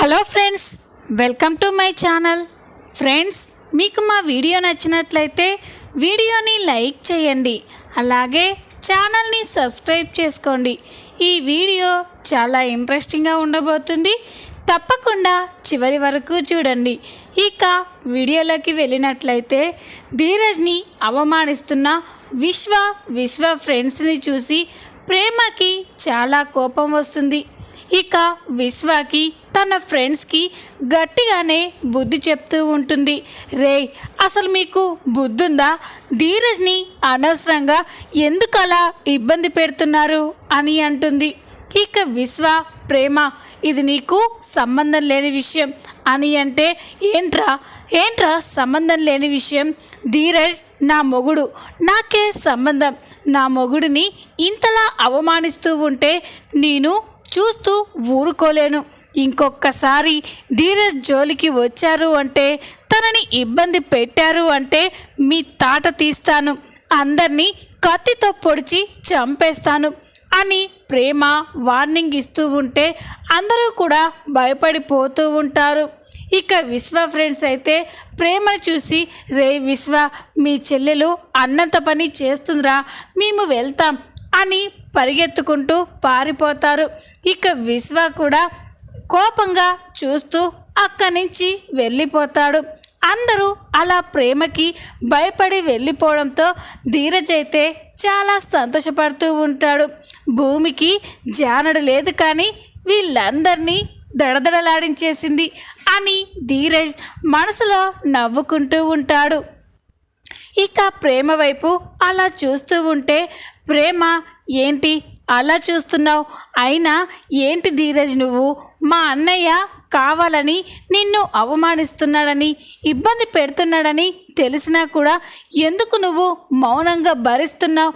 Hello friends welcome to my channel. Friends మీకు మా video నచ్చినట్లయితే వీడియోని లైక్ చేయండి. అలాగే ఛానల్ని సబ్స్క్రైబ్ చేసుకోండి. ఈ వీడియో చాలా ఇంట్రెస్టింగ్గా ఉండబోతుంది. తప్పకుండా చివరి వరకు చూడండి. ఇక వీడియోలోకి వెళ్ళినట్లయితే ధీరజ్ని అవమానిస్తున్న విశ్వ విశ్వ ఫ్రెండ్స్ని చూసి ప్రేమకి చాలా కోపం వస్తుంది. ఇక విశ్వాకి తన ఫ్రెండ్స్కి గట్టిగానే బుద్ధి చెప్తూ ఉంటుంది. రే అసలు మీకు బుద్ధుందా? ధీరజ్ని అనవసరంగా ఎందుకు అలా ఇబ్బంది పెడుతున్నారు? అని అంటుంది. ఇక విశ్వ ప్రేమ ఇది నీకు సంబంధం లేని విషయం. అని అంటే ఏంట్రా? ఏంట్రా సంబంధం లేని విషయం? ధీరజ్ నా మొగుడు నాకే సంబంధం. నా మొగుడిని ఇంతలా అవమానిస్తూ ఉంటే నేను చూస్తూ ఊరుకోలేను. ఇంకొకసారి ధీరజ్ జోలికి వచ్చారు అంటే తనని ఇబ్బంది పెట్టారు అంటే మీ తాట తీస్తాను. అందరినీ కత్తితో పొడిచి చంపేస్తాను అని ప్రేమ వార్నింగ్ ఇస్తూ ఉంటే అందరూ కూడా భయపడిపోతూ ఉంటారు. ఇక విశ్వ ఫ్రెండ్స్ అయితే ప్రేమను చూసి రే విశ్వ మీ చెల్లెలు అన్నంత పని చేస్తుందిరా మేము వెళ్తాం. అని పరిగెత్తుకుంటూ పారిపోతారు. ఇక విశ్వ కూడా కోపంగా చూస్తూ అక్కడి నుంచి వెళ్ళిపోతాడు. అందరూ అలా ప్రేమకి భయపడి వెళ్ళిపోవడంతో ధీరజ్ అయితే చాలా సంతోషపడుతూ ఉంటాడు. భూమికి జానడు లేదు కానీ వీళ్ళందరినీ దడదడలాడించేసింది అని ధీరజ్ మనసులో నవ్వుకుంటూ ఉంటాడు. ఇక ప్రేమ వైపు అలా చూస్తూ ఉంటే ప్రేమ ఏంటి? అలా చూస్తున్నావు. అయినా ఏంటి ధీరజ్ నువ్వు? మా అన్నయ్య కావాలని నిన్ను అవమానిస్తున్నాడని ఇబ్బంది పెడుతున్నాడని తెలిసినా కూడా ఎందుకు నువ్వు మౌనంగా భరిస్తున్నావు?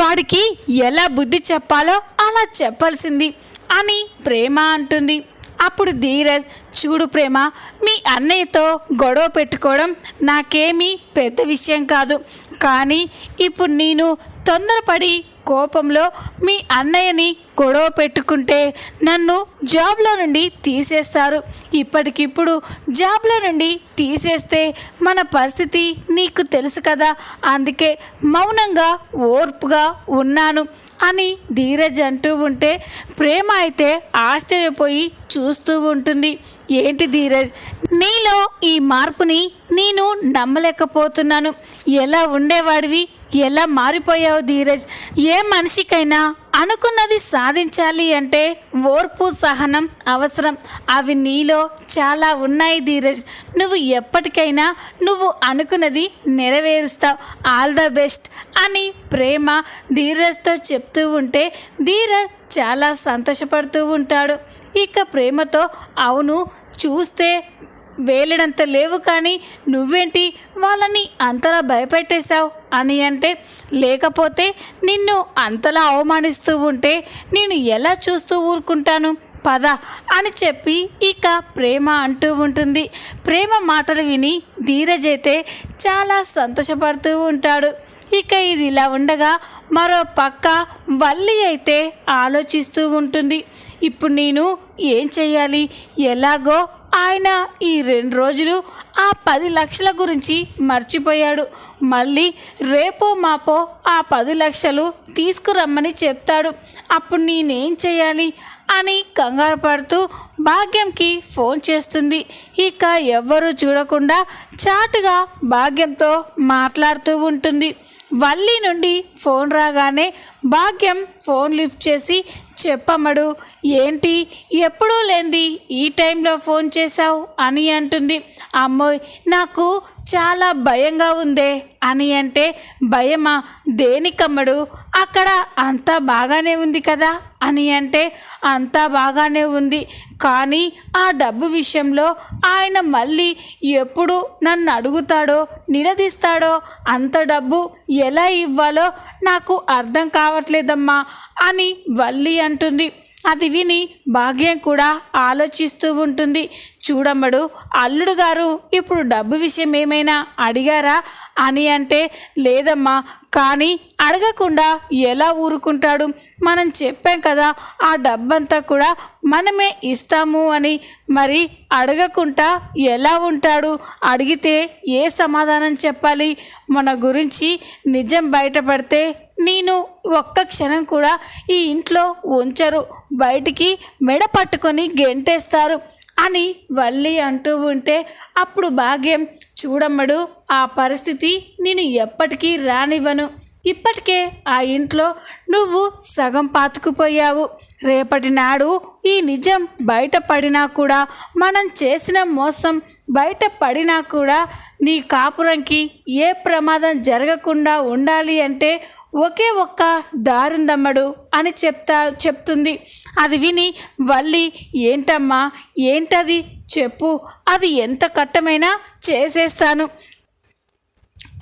వాడికి ఎలా బుద్ధి చెప్పాలో అలా చెప్పాల్సింది అని ప్రేమ అంటుంది. అప్పుడు ధీరజ్ చూడు ప్రేమ మీ అన్నయ్యతో గొడవ పెట్టుకోవడం నాకేమీ పెద్ద విషయం కాదు. కానీ ఇప్పుడు నేను తొందరపడి కోపంలో మీ అన్నయ్యని గొడవ పెట్టుకుంటే నన్ను జాబ్లో నుండి తీసేస్తారు. ఇప్పటికిప్పుడు జాబ్లో నుండి తీసేస్తే మన పరిస్థితి నీకు తెలుసు కదా. అందుకే మౌనంగా ఓర్పుగా ఉన్నాను అని ధీరజ్ అంటూ ఉంటే ప్రేమ అయితే ఆశ్చర్యపోయి చూస్తూ ఉంటుంది. ఏంటి ధీరజ్? నీలో ఈ మార్పుని నేను నమ్మలేకపోతున్నాను. ఎలా ఉండేవాడివి? ఎలా మారిపోయావు ధీరజ్? ఏ మనిషికైనా అనుకున్నది సాధించాలి అంటే ఓర్పు సహనం అవసరం. అవి నీలో చాలా ఉన్నాయి ధీరజ్. నువ్వు ఎప్పటికైనా నువ్వు అనుకున్నది నెరవేరుస్తావు. ఆల్ ద బెస్ట్ అని ప్రేమ ధీరజ్తో చెప్తూ ఉంటే ధీరజ్ చాలా సంతోషపడుతూ ఉంటాడు. ఇక ప్రేమతో అవును చూస్తే వేలడంత లేవు కానీ నువ్వేంటి వాళ్ళని అంతలా భయపెట్టేశావు అని అంటే లేకపోతే నిన్ను అంతలా అవమానిస్తూ ఉంటే నేను ఎలా చూస్తూ ఊరుకుంటాను? పద అని చెప్పి ఇక ప్రేమ అంటూ ఉంటుంది. ప్రేమ మాటలు విని ధీరజ్ అయితే చాలా సంతోషపడుతూ ఉంటాడు. ఇక ఇది ఇలా ఉండగా మరో పక్క వల్లి అయితే ఆలోచిస్తూ ఉంటుంది. ఇప్పుడు నేను ఏం చేయాలి ఎలాగో ఆయన ఈ రెండు రోజులు ఆ పది లక్షల గురించి మర్చిపోయాడు. మళ్ళీ రేపో మాపో ఆ పది లక్షలు తీసుకురమ్మని చెప్తాడు. అప్పుడు నేనేం చేయాలి అని కంగారు పడుతూ భాగ్యంకి ఫోన్ చేస్తుంది. ఇక ఎవ్వరూ చూడకుండా చాటుగా భాగ్యంతో మాట్లాడుతూ ఉంటుంది. వల్లి నుండి ఫోన్ రాగానే భాగ్యం ఫోన్ లిఫ్ట్ చేసి చెప్పమ్మడు. ఏంటి? ఎప్పుడూ లేంది. ఈ టైంలో ఫోన్ చేశావు అని అంటుంది. అమ్మోయ్ నాకు చాలా భయంగా ఉందే. అని అంటే భయమా? దేనికమ్మడు? అక్కడ అంతా బాగానే ఉంది కదా? అని అంటే అంతా బాగానే ఉంది. కానీ ఆ డబ్బు విషయంలో ఆయన మళ్ళీ ఎప్పుడు నన్ను అడుగుతాడో నిలదీస్తాడో అంత డబ్బు ఎలా ఇవ్వాలో నాకు అర్థం కావట్లేదమ్మా అని వల్లి అంటుంది. అది విని భాగ్యం కూడా ఆలోచిస్తూ ఉంటుంది. చూడమ్మడు అల్లుడు గారు ఇప్పుడు డబ్బు విషయం ఏమైనా అడిగారా? అని అంటే లేదమ్మా కానీ అడగకుండా ఎలా ఊరుకుంటాడు? మనం చెప్పాం కదా ఆ డబ్బంతా కూడా మనమే ఇస్తాము అని. మరి అడగకుండా ఎలా ఉంటాడు? అడిగితే ఏ సమాధానం చెప్పాలి? మన గురించి నిజం బయటపడితే నేను ఒక్క క్షణం కూడా ఈ ఇంట్లో ఉంచరు. బయటికి మెడ పట్టుకొని గెంటేస్తారు. అని వల్లి అంటూ ఉంటే అప్పుడు భాగ్యం చూడమ్మడు ఆ పరిస్థితి నేను ఎప్పటికీ రానివ్వను. ఇప్పటికే ఆ ఇంట్లో నువ్వు సగం పాతుకుపోయావు. రేపటి నాడు ఈ నిజం బయటపడినా కూడా మనం చేసిన మోసం బయటపడినా కూడా నీ కాపురంకి ఏ ప్రమాదం జరగకుండా ఉండాలి అంటే ఒకే ఒక్క దారుందమ్మడు అని చెప్తా చెప్తుంది. అది విని వల్లి ఏంటమ్మా ఏంటది? చెప్పు అది ఎంత కట్టమైనా చేసేస్తాను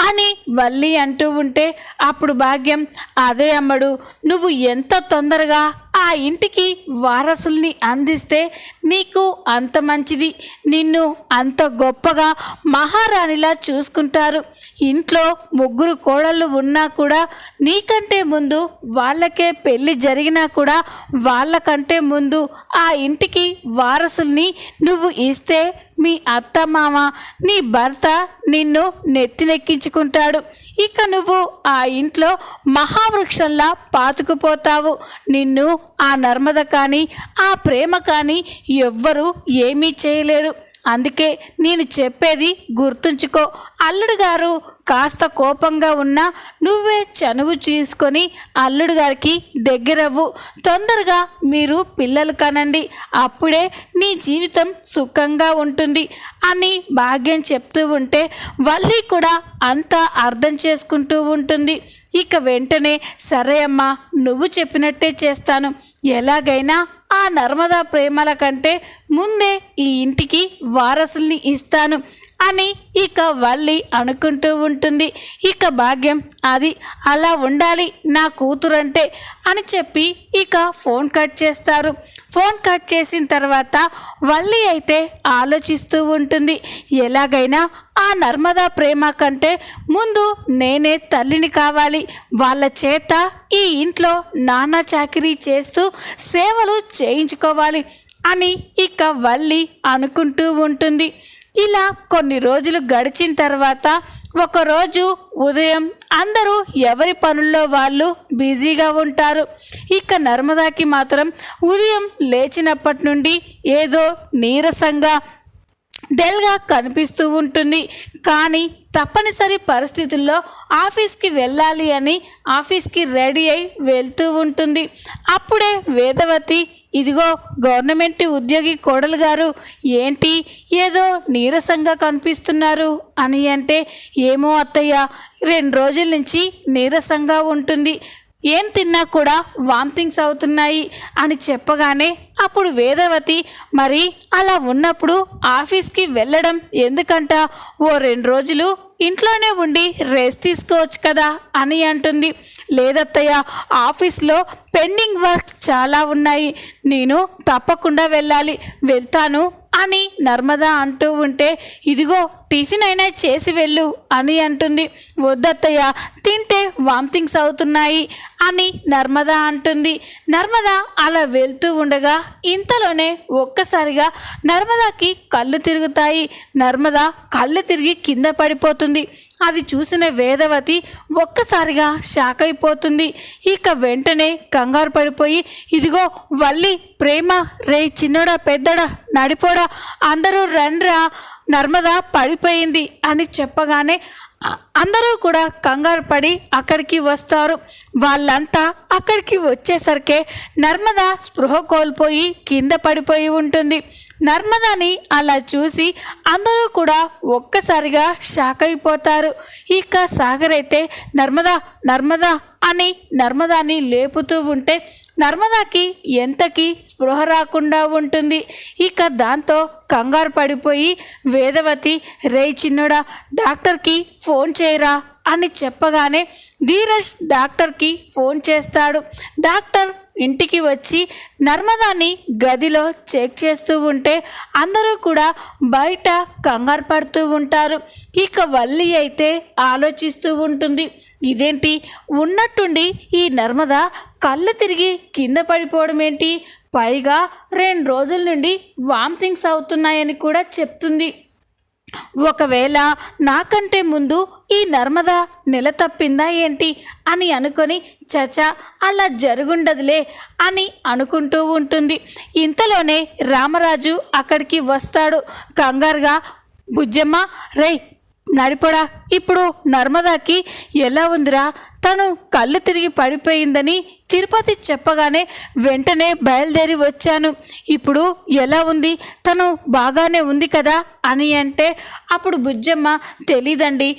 అని వల్లి అంటూ ఉంటే అప్పుడు భాగ్యం అదే అమ్మడు నువ్వు ఎంత తొందరగా ఆ ఇంటికి వారసుల్ని అందిస్తే నీకు అంత మంచిది. నిన్ను అంత గొప్పగా మహారాణిలా చూసుకుంటారు. ఇంట్లో ముగ్గురు కోడళ్ళు ఉన్నా కూడా నీకంటే ముందు వాళ్ళకే పెళ్ళి జరిగినా కూడా వాళ్ళకంటే ముందు ఆ ఇంటికి వారసుల్ని నువ్వు ఇస్తే మీ అత్త మామ నీ భర్త నిన్ను నెత్తినెక్కించుకుంటాడు. ఇక నువ్వు ఆ ఇంట్లో మహావృక్షంలా పాతుకుపోతావు. నిన్ను ఆ నర్మద కానీ ఆ ప్రేమ కానీ ఎవ్వరూ ఏమీ చేయలేరు. అందుకే నేను చెప్పేది గుర్తుంచుకో. అల్లుడు గారు కాస్త కోపంగా ఉన్నా నువ్వే చనువు తీసుకొని అల్లుడు గారికి దగ్గరవ్వు. తొందరగా మీరు పిల్లలు కనండి. అప్పుడే నీ జీవితం సుఖంగా ఉంటుంది అని భాగ్యం చెప్తూ ఉంటే వల్లి కూడా అంతా అర్థం చేసుకుంటూ ఉంటుంది. ఇక వెంటనే సరే అమ్మా నువ్వు చెప్పినట్టే చేస్తాను. ఎలాగైనా ఆ నర్మదా ప్రేమల కంటే ముందే ఈ ఇంటికి వారసుల్ని ఇస్తాను. అని ఇక వల్లి అనుకుంటూ ఉంటుంది. ఇక భాగ్యం అది. అలా ఉండాలి నా కూతురంటే అని చెప్పి ఇక ఫోన్ కట్ చేస్తారు. ఫోన్ కట్ చేసిన తర్వాత వల్లి అయితే ఆలోచిస్తూ ఉంటుంది. ఎలాగైనా ఆ నర్మదా ప్రేమ కంటే ముందు నేనే తల్లిని కావాలి. వాళ్ళ చేత ఈ ఇంట్లో నానా చాకరీ చేస్తూ సేవలు చేయించుకోవాలి అని ఇక వల్లి అనుకుంటూ ఉంటుంది. ఇలా కొన్ని రోజులు గడిచిన తర్వాత ఒకరోజు ఉదయం అందరూ ఎవరి పనుల్లో వాళ్ళు బిజీగా ఉంటారు. ఇక నర్మదాకి మాత్రం ఉదయం లేచినప్పటి నుండి ఏదో నీరసంగా డెల్గా కనిపిస్తూ ఉంటుంది. కానీ తప్పనిసరి పరిస్థితుల్లో ఆఫీస్కి వెళ్ళాలి అని ఆఫీస్కి రెడీ అయి వెళ్తూ ఉంటుంది. అప్పుడే వేదవతి ఇదిగో గవర్నమెంట్ ఉద్యోగి కోడలు గారు ఏంటి? ఏదో నీరసంగా కనిపిస్తున్నారు అని అంటే ఏమో అత్తయ్య రెండు రోజుల నుంచి నీరసంగా ఉంటుంది. ఏం తిన్నా కూడా వామిటింగ్స్ అవుతున్నాయి అని చెప్పగానే అప్పుడు వేదవతి మరి అలా ఉన్నప్పుడు ఆఫీస్కి వెళ్ళడం ఎందుకంట? ఓ రెండు రోజులు ఇంట్లోనే ఉండి రెస్ట్ తీసుకోవచ్చు కదా అని అంటుంది. లేదత్తయ్య ఆఫీస్లో పెండింగ్ వర్క్ చాలా ఉన్నాయి. నేను తప్పకుండా వెళ్ళాలి వెళ్తాను అని నర్మద అంటూ ఉంటే ఇదిగో టిఫిన్ అయినా చేసి వెళ్ళు అని అంటుంది. వద్దత్తయ్య తింటే వామిటింగ్స్ అవుతున్నాయి అని నర్మద అంటుంది. నర్మద అలా వెళ్తూ ఉండగా ఇంతలోనే ఒక్కసారిగా నర్మదాకి కళ్ళు తిరుగుతాయి. నర్మద కళ్ళు తిరిగి కింద పడిపోతుంది. అది చూసిన వేదవతి ఒక్కసారిగా షాక్ అయిపోతుంది. ఇక వెంటనే కంగారు పడిపోయి ఇదిగో వల్లి ప్రేమ రే చిన్నోడా పెద్దడా నడిపోడా అందరూ రండ్రా నర్మద పడిపోయింది అని చెప్పగానే అందరూ కూడా కంగారు పడి అక్కడికి వస్తారు. వాళ్ళంతా అక్కడికి వచ్చేసరికే నర్మద స్పృహ కోల్పోయి కింద పడిపోయి ఉంటుంది. నర్మదని అలా చూసి అందరూ కూడా ఒక్కసారిగా షాక్ అయిపోతారు. ఇక సాగర్ అయితే నర్మదా నర్మదా అని నర్మదాని లేపుతూ ఉంటే నర్మదాకి ఎంతకి స్పృహ రాకుండా ఉంటుంది. ఇక దాంతో కంగారు పడిపోయి వేదవతి రే చిన్నుడా డాక్టర్కి ఫోన్ చేయరా అని చెప్పగానే ధీరజ్ డాక్టర్కి ఫోన్ చేస్తాడు. డాక్టర్ ఇంటికి వచ్చి నర్మదాని గదిలో చెక్ చేస్తూ ఉంటే అందరూ కూడా బయట కంగారు పడుతూ ఉంటారు. ఇక వల్లి అయితే ఆలోచిస్తూ ఉంటుంది. ఇదేంటి? ఉన్నట్టుండి ఈ నర్మద కళ్ళు తిరిగి కింద పడిపోవడం ఏంటి? పైగా రెండు రోజుల నుండి వామిటింగ్స్ అవుతున్నాయని కూడా చెప్తుంది. ఒకవేళ నాకంటే ముందు ఈ నర్మద నెల తప్పిందా ఏంటి అని అనుకొని చచా అలా జరుగుండదులే అని అనుకుంటూ ఉంటుంది. ఇంతలోనే రామరాజు అక్కడికి వస్తాడు. కంగారుగా బుజ్జమ్మ రై నడిపడా? ఇప్పుడు నర్మదాకి ఎలా ఉందిరా? తను కళ్ళు తిరిగి పడిపోయిందని తిరుపతి చెప్పగానే వెంటనే బయలుదేరి వచ్చాను. ఇప్పుడు ఎలా ఉంది? తను బాగానే ఉంది కదా అని అంటే అప్పుడు బుజ్జమ్మ తెలీదండి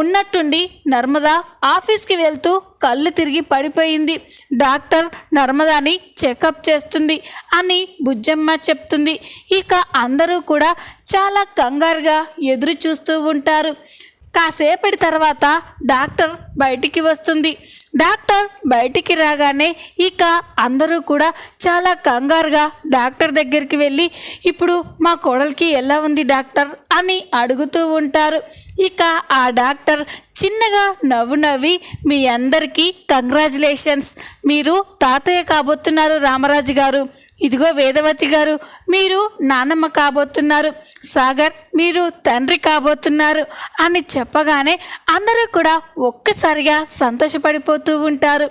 ఉన్నట్టుండి నర్మద ఆఫీస్కి వెళ్తూ కళ్ళు తిరిగి పడిపోయింది. డాక్టర్ నర్మదాని చెకప్ చేస్తుంది అని బుజ్జమ్మ చెప్తుంది. ఇక అందరూ కూడా చాలా కంగారుగా ఎదురు చూస్తూ ఉంటారు. కాసేపటి తర్వాత డాక్టర్ బయటికి వస్తుంది. డాక్టర్ బయటికి రాగానే ఇక అందరూ కూడా చాలా కంగారుగా డాక్టర్ దగ్గరికి వెళ్ళి ఇప్పుడు మా కోడలికి ఎలా ఉంది డాక్టర్? అని అడుగుతూ ఉంటారు. ఇక ఆ డాక్టర్ చిన్నగా నవ్వు నవ్వి మీ అందరికీ కంగ్రాచులేషన్స్. మీరు తాతయ్య కాబోతున్నారు రామరాజు గారు. ఇదిగో వేదవతి గారు మీరు నానమ్మ కాబోతున్నారు. సాగర్ మీరు తండ్రి కాబోతున్నారు అని చెప్పగానే అందరూ కూడా ఒక్కసారిగా సంతోషపడిపోతూ ఉంటారు.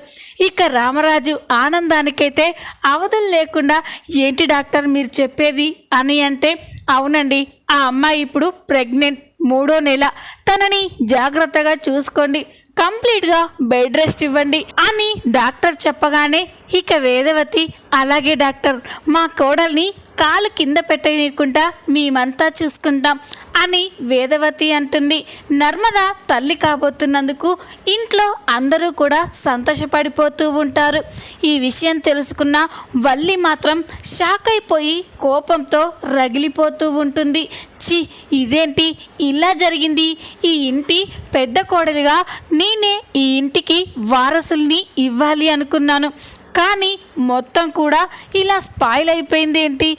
ఇక రామరాజు ఆనందానికైతే అవధులు లేకుండా ఏంటి డాక్టర్ మీరు చెప్పేది అని అంటే అవునండి ఆ అమ్మాయి ఇప్పుడు ప్రెగ్నెంట్. మూడో నెల. తనని జాగ్రత్తగా చూసుకోండి. కంప్లీట్గా బెడ్ రెస్ట్ ఇవ్వండి అని డాక్టర్ చెప్పగానే ఇక వేదవతి అలాగే డాక్టర్ మా కోడల్ని కాలు కింద పెట్టనీయకుండా మేమంతా చూసుకుంటాం అని వేదవతి అంటుంది. నర్మద తల్లి కాబోతున్నందుకు ఇంట్లో అందరూ కూడా సంతోషపడిపోతూ ఉంటారు. ఈ విషయం తెలుసుకున్న వల్లి మాత్రం షాక్ అయిపోయి కోపంతో రగిలిపోతూ ఉంటుంది. చి ఇదేంటి? ఇలా జరిగింది. ఈ ఇంటి పెద్ద కోడలిగా నేనే ఈ ఇంటికి వారసుల్ని ఇవ్వాలి అనుకున్నాను. కానీ మొత్తం కూడా ఇలా స్పాయిల్ అయిపోయింది ఏంటి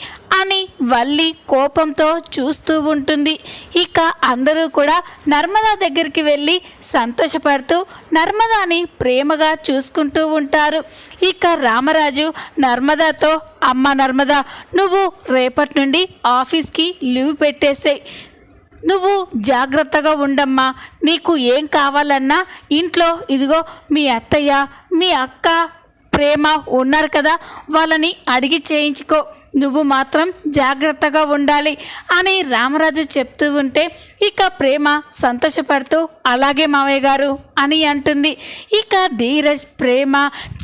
అని వల్లి కోపంతో చూస్తూ ఉంటుంది. ఇక అందరూ కూడా నర్మదా దగ్గరికి వెళ్ళి సంతోషపడుతూ నర్మదాని ప్రేమగా చూసుకుంటూ ఉంటారు. ఇక రామరాజు నర్మదాతో అమ్మ నర్మదా నువ్వు రేపటి నుండి ఆఫీస్కి లీవ్ పెట్టేసేయి. నువ్వు జాగ్రత్తగా ఉండమ్మా. నీకు ఏం కావాలన్నా ఇంట్లో ఇదిగో మీ అత్తయ్య మీ అక్క ప్రేమ ఉన్నారు కదా వాళ్ళని అడిగి చేయించుకో. నువ్వు మాత్రం జాగ్రత్తగా ఉండాలి అని రామరాజు చెప్తూ ఉంటే ఇక ప్రేమ సంతోషపడుతూ అలాగే మావయ్య గారు అని అంటుంది. ఇక ధీరజ్ ప్రేమ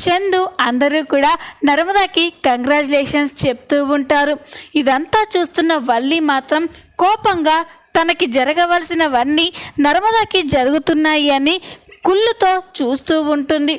చందు అందరూ కూడా నర్మదాకి కంగ్రాచులేషన్స్ చెప్తూ ఉంటారు. ఇదంతా చూస్తున్న వల్లి మాత్రం కోపంగా తనకి జరగవలసినవన్నీ నర్మదాకి జరుగుతున్నాయి అని కుళ్ళుతో చూస్తూ ఉంటుంది.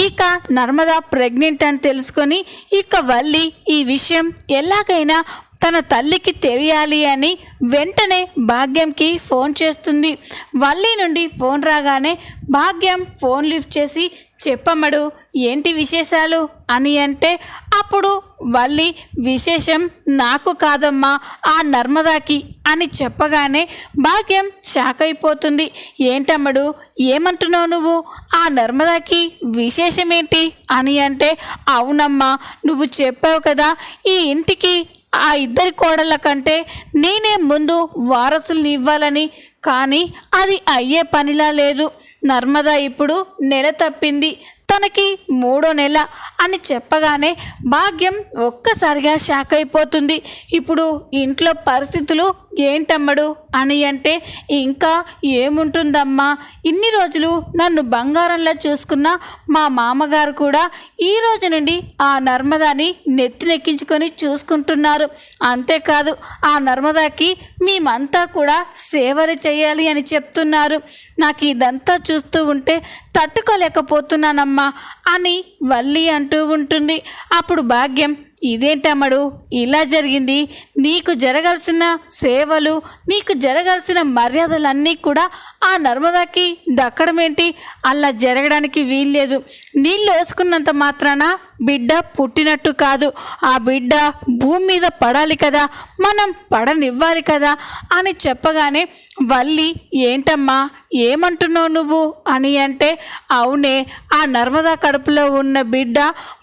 ఇక నర్మద ప్రెగ్నెంట్ అని తెలుసుకొని ఇక వల్లి ఈ విషయం ఎలాగైనా తన తల్లికి తెలియాలి అని వెంటనే భాగ్యంకి ఫోన్ చేస్తుంది. వల్లి నుండి ఫోన్ రాగానే భాగ్యం ఫోన్ లిఫ్ట్ చేసి చెప్పమ్మడు ఏంటి విశేషాలు? అని అంటే అప్పుడు వల్లి విశేషం నాకు కాదమ్మా ఆ నర్మదాకి అని చెప్పగానే భాగ్యం షాక్ అయిపోతుంది. ఏంటమ్మడు ఏమంటున్నావు నువ్వు? ఆ నర్మదాకి విశేషం ఏంటి అని అంటే అవునమ్మా నువ్వు చెప్పావు కదా ఈ ఇంటికి ఆ ఇద్దరి కోడళ్ళ కంటే నేనే ముందు వారసుల్ని ఇవ్వాలని. కానీ అది అయ్యే పనిలా లేదు. నర్మదా ఇప్పుడు నెల తప్పింది. తనకి మూడో నెల అని చెప్పగానే భాగ్యం ఒక్కసారిగా షాక్ అయిపోతుంది. ఇప్పుడు ఇంట్లో పరిస్థితులు ఏంటమ్మడు? అని అంటే ఇంకా ఏముంటుందమ్మా? ఇన్ని రోజులు నన్ను బంగారంలా చూసుకున్న మా మామగారు కూడా ఈ రోజు నుండి ఆ నర్మదాని నెత్తినెక్కించుకొని చూసుకుంటున్నారు. అంతేకాదు ఆ నర్మదాకి మేమంతా కూడా సేవలు చేయాలి అని చెప్తున్నారు. నాకు ఇదంతా చూస్తూ ఉంటే తట్టుకోలేకపోతున్నానమ్మా. అని వల్లి అంటూ ఉంటుంది. అప్పుడు భాగ్యం ఇదేంటమ్మడు? ఇలా జరిగింది. నీకు జరగాల్సిన సేవలు నీకు జరగాల్సిన మర్యాదలన్నీ కూడా ఆ నర్మదాకి దక్కడం ఏంటి అలా జరగడానికి వీల్లేదు. నీళ్ళు వేసుకున్నంత మాత్రాన బిడ్డ పుట్టినట్టు కాదు. ఆ బిడ్డ భూమి మీద పడాలి కదా. మనం పడనివ్వాలి కదా అని చెప్పగానే వల్లి ఏంటమ్మా? ఏమంటున్నావు నువ్వు? అని అంటే అవునే ఆ నర్మదా కడుపులో ఉన్న బిడ్డ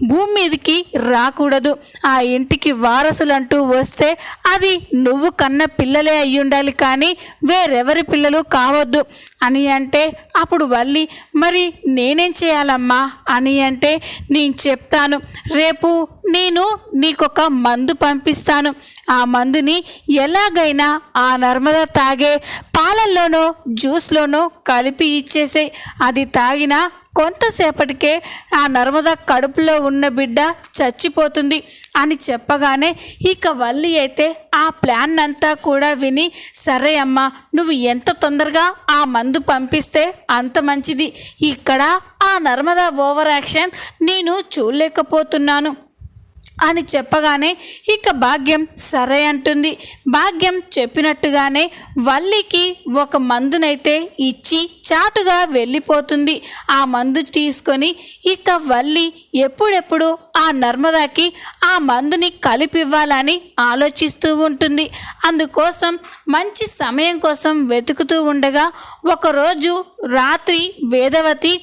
భూమి మీదకి రాకూడదు. ఆ ఇంటికి వారసులంటూ వస్తే అది నువ్వు కన్న పిల్లలే అయి ఉండాలి కానీ వేరెవరి పిల్లలు కావద్దు. అని అంటే అప్పుడు వల్లి మరి నేనేం చేయాలమ్మా? అని అంటే నేను చెప్తాను. రేపు నేను నీకొక మందు పంపిస్తాను. ఆ మందుని ఎలాగైనా ఆ నర్మద తాగే పాలల్లోనో జ్యూస్లోనో కలిపి ఇచ్చేసే అది తాగినా కొంతసేపటికే ఆ నర్మద కడుపులో ఉన్న బిడ్డ చచ్చిపోతుంది అని చెప్పగానే ఇక వల్లి అయితే ఆ ప్లాన్ అంతా కూడా విని సరే అమ్మా నువ్వు ఎంత తొందరగా ఆ మందు పంపిస్తే అంత మంచిది. ఇక్కడ ఆ నర్మదా ఓవర్ యాక్షన్ నేను చూడలేకపోతున్నాను. అని చెప్పగానే ఇక భాగ్యం సరే అంటుంది. భాగ్యం చెప్పినట్టుగానే వల్లికి ఒక మందునైతే ఇచ్చి చాటుగా వెళ్ళిపోతుంది. ఆ మందు తీసుకొని ఇక వల్లి ఎప్పుడెప్పుడు ఆ నర్మదాకి ఆ మందుని కలిపివ్వాలని ఆలోచిస్తూ ఉంటుంది. అందుకోసం మంచి సమయం కోసం వెతుకుతూ ఉండగా ఒకరోజు రాత్రి వేదవతి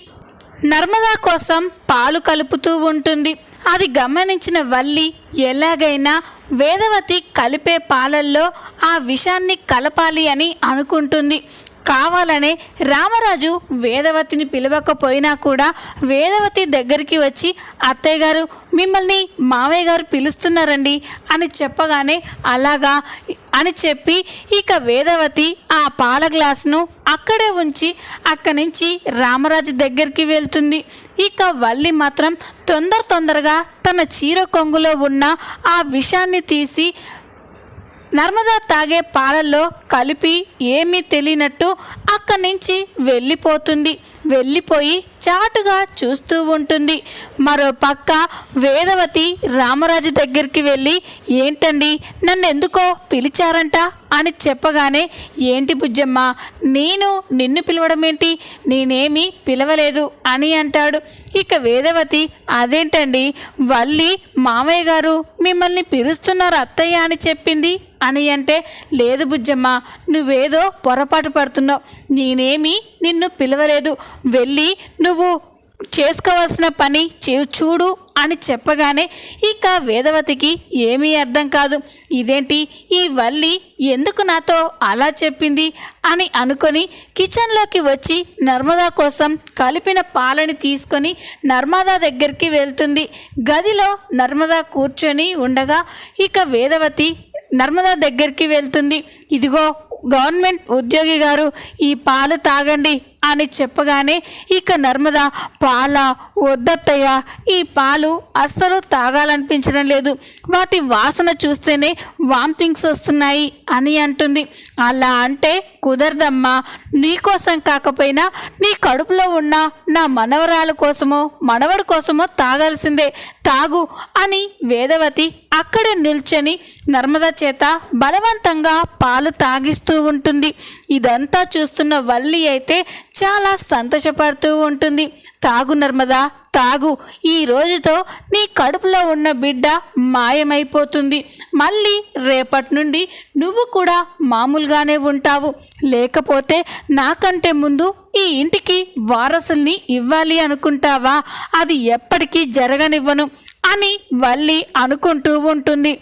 నర్మదా కోసం పాలు కలుపుతూ ఉంటుంది. అది గమనించిన వల్లి ఎలాగైనా వేదవతి కలిపే పాలల్లో ఆ విషాన్ని కలపాలి అని అనుకుంటుంది. కావాలనే రామరాజు వేదవతిని పిలవకపోయినా కూడా వేదవతి దగ్గరికి వచ్చి అత్తయ్య గారు మిమ్మల్ని మావయ్య గారు పిలుస్తున్నారండి అని చెప్పగానే అలాగా అని చెప్పి ఇక వేదవతి ఆ పాల గ్లాసును అక్కడే ఉంచి అక్కడి నుంచి రామరాజు దగ్గరికి వెళ్తుంది. ఇక వల్లి మాత్రం తొందర తొందరగా తన చీర కొంగులో ఉన్న ఆ విషాన్ని తీసి నర్మదా తాగే పాలల్లో కలిపి ఏమీ తెలియనట్టు అక్కడి నుంచి వెళ్ళిపోతుంది. వెళ్ళిపోయి చాటుగా చూస్తూ ఉంటుంది. మరో పక్క వేదవతి రామరాజు దగ్గరికి వెళ్ళి ఏంటండి? నన్ను ఎందుకో పిలిచారంట. అని చెప్పగానే ఏంటి బుజ్జమ్మ నేను నిన్ను పిలవడం ఏంటి నేనేమి పిలవలేదు అని అంటాడు. ఇక వేదవతి అదేంటండి వల్లి మామయ్య గారు మిమ్మల్ని పిలుస్తున్నారు అత్తయ్య అని చెప్పింది. అని అంటే లేదు బుజ్జమ్మ నువ్వేదో పొరపాటు పడుతున్నావు. నేనేమి నిన్ను పిలవలేదు. వెళ్ళి నువ్వు చేసుకోవాల్సిన పని చే- చూడు అని చెప్పగానే ఇక వేదవతికి ఏమీ అర్థం కాదు. ఇదేంటి? ఈ వల్లి ఎందుకు నాతో అలా చెప్పింది? అని అనుకొని కిచెన్లోకి వచ్చి నర్మదా కోసం కలిపిన పాలని తీసుకొని నర్మదా దగ్గరికి వెళ్తుంది. గదిలో నర్మదా కూర్చొని ఉండగా ఇక వేదవతి నర్మదా దగ్గరికి వెళ్తుంది. ఇదిగో గవర్నమెంట్ ఉద్యోగి గారు ఈ పాలు తాగండి. అని చెప్పగానే ఇక నర్మద పాల వద్దత్తయ్య ఈ పాలు అస్సలు తాగాలనిపించడం లేదు. వాటి వాసన చూస్తేనే వామిటింగ్స్ వస్తున్నాయి అని అంటుంది. అలా అంటే కుదరదమ్మా. నీకోసం కాకపోయినా నీ కడుపులో ఉన్న నా మనవరాల కోసమో మనవడి కోసమో తాగాల్సిందే. తాగు అని వేదవతి అక్కడే నిల్చొని నర్మద చేత బలవంతంగా పాలు తాగిస్తూ ఉంటుంది. ఇదంతా చూస్తున్న వల్లి అయితే చాలా సంతోషపడుతూ ఉంటుంది. తాగు నర్మదా తాగు. ఈ రోజుతో నీ కడుపులో ఉన్న బిడ్డ మాయమైపోతుంది. మళ్ళీ రేపటి నుండి నువ్వు కూడా మామూలుగానే ఉంటావు. లేకపోతే నాకంటే ముందు ఈ ఇంటికి వారసుల్ని ఇవ్వాలి అనుకుంటావా? అది ఎప్పటికీ జరగనివ్వను అని వల్లి అనుకుంటూ ఉంటుంది.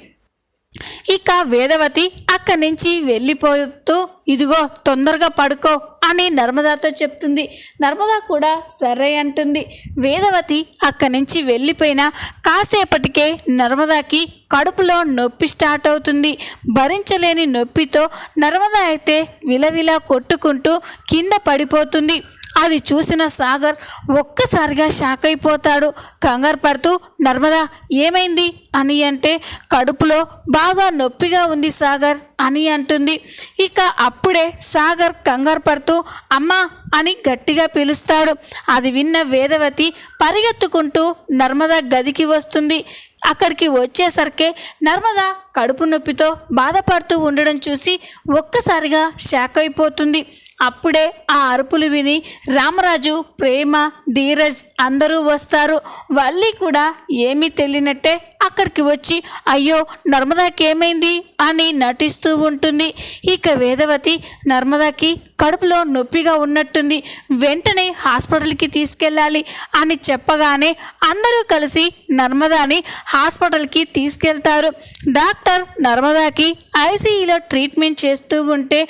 ఇక వేదవతి అక్కడి నుంచి వెళ్ళిపోతూ ఇదిగో తొందరగా పడుకో. అని నర్మదాతో చెప్తుంది. నర్మదా కూడా సరే అంటుంది. వేదవతి అక్కడి నుంచి వెళ్ళిపోయిన కాసేపటికే నర్మదాకి కడుపులో నొప్పి స్టార్ట్ అవుతుంది. భరించలేని నొప్పితో నర్మదా అయితే విలవిలా కొట్టుకుంటూ కింద పడిపోతుంది. అది చూసిన సాగర్ ఒక్కసారిగా షాక్ అయిపోతాడు. కంగారు పడుతూ నర్మదా ఏమైంది? అని అంటే కడుపులో బాగా నొప్పిగా ఉంది సాగర్ అని అంటుంది. ఇక అప్పుడే సాగర్ కంగారు పడుతూ అమ్మా అని గట్టిగా పిలుస్తాడు. అది విన్న వేదవతి పరిగెత్తుకుంటూ నర్మదా గదికి వస్తుంది. అక్కడికి వచ్చేసరికి నర్మద కడుపు నొప్పితో బాధపడుతూ ఉండడం చూసి ఒక్కసారిగా షాక్ అయిపోతుంది. అప్పుడే ఆ అరుపులు విని రామరాజు ప్రేమ ధీరజ్ అందరూ వస్తారు. వల్లి కూడా ఏమీ తెలియనట్టే అక్కడికి వచ్చి అయ్యో నర్మదాకి ఏమైంది? అని నటిస్తూ ఉంటుంది. ఇక వేదవతి నర్మదాకి కడుపులో నొప్పిగా ఉన్నట్టుంది. వెంటనే హాస్పిటల్కి తీసుకెళ్ళాలి అని చెప్పగానే అందరూ కలిసి నర్మదాని హాస్పిటల్కి తీసుకెళ్తారు. డాక్టర్ నర్మదాకి ఐసీఈలో ట్రీట్మెంట్ చేస్తూ ఉంటే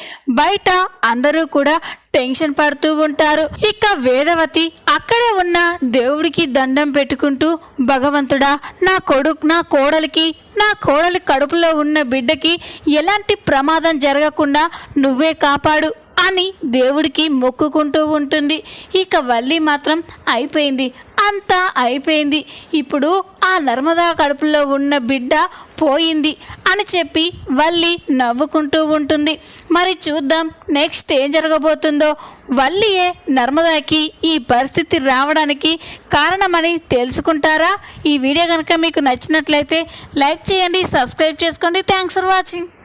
బయట అందరూ కూడా టెన్షన్ పడుతూ ఉంటారు. ఇక వేదవతి అక్కడే ఉన్న దేవుడికి దండం పెట్టుకుంటూ భగవంతుడా నా కొడుకు నా కోడలికి నా కోడలి కడుపులో ఉన్న బిడ్డకి ఎలాంటి ప్రమాదం జరగకుండా నువ్వే కాపాడు అని దేవుడికి మొక్కుకుంటూ ఉంటుంది. ఇక వల్లి మాత్రం అయిపోయింది. అంతా అయిపోయింది. ఇప్పుడు ఆ నర్మదా కడుపులో ఉన్న బిడ్డ పోయింది అని చెప్పి వల్లి నవ్వుకుంటూ ఉంటుంది. మరి చూద్దాం నెక్స్ట్ ఏం జరగబోతుందో. వల్లియే నర్మదాకి ఈ పరిస్థితి రావడానికి కారణమని తెలుసుకుంటారా? ఈ వీడియో కనుక మీకు నచ్చినట్లయితే లైక్ చేయండి సబ్స్క్రైబ్ చేసుకోండి. Thanks for watching.